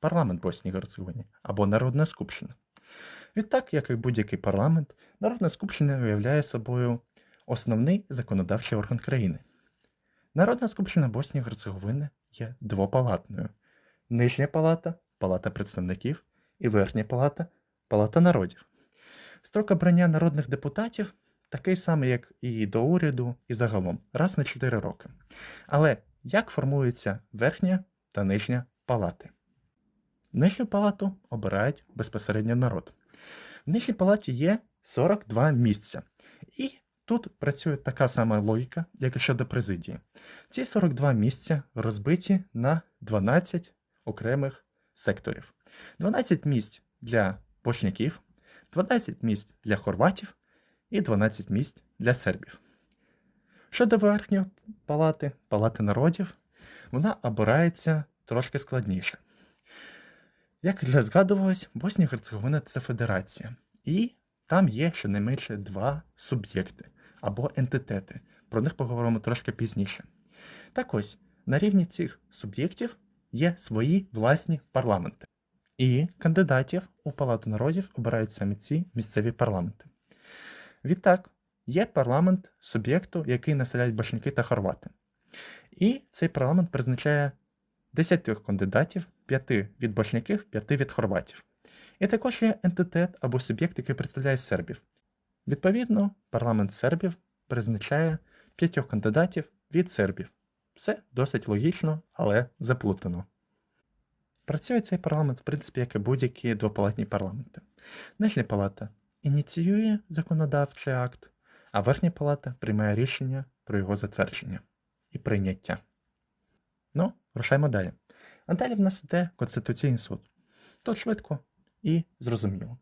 парламент Боснії Герцеговини або Народна Скупщина. Відтак, як і будь-який парламент, Народна Скупщина уявляє собою основний законодавчий орган країни. Народна Скупщина Боснії Герцеговини є двопалатною. Нижня палата палата представників і верхня палата палата народів. Строк обрання народних депутатів такий самий, як і до уряду, і загалом, раз на 4 роки. Але як формується верхня та нижня палати? Нижню палату обирають безпосередньо народ. В нижній палаті є 42 місця. І тут працює така сама логіка, як і щодо президії. Ці 42 місця розбиті на 12 окремих секторів. 12 місць для бошняків, 12 місць для хорватів і 12 місць для сербів. Щодо верхньої палати, палати народів, вона обирається трошки складніше. Як вже згадувалось, Боснія Герцеговина це федерація, і там є щонайменше два суб'єкти або ентитети. Про них поговоримо трошки пізніше. Так ось, на рівні цих суб'єктів є свої власні парламенти. І кандидатів у Палату народів обирають саме ці місцеві парламенти. Відтак, є парламент суб'єкту, який населяють башняки та хорвати. І цей парламент призначає 10 кандидатів, 5 від башняків, 5 від хорватів. І також є ентитет або суб'єкт, який представляє сербів. Відповідно, парламент сербів призначає 5 кандидатів від сербів. Все досить логічно, але заплутано. Працює цей парламент, в принципі, як і будь-які двопалатні парламенти. Нижня палата ініціює законодавчий акт, а верхня палата приймає рішення про його затвердження і прийняття. Ну, рушаймо далі. А далі в нас йде Конституційний суд. Тут швидко і зрозуміло.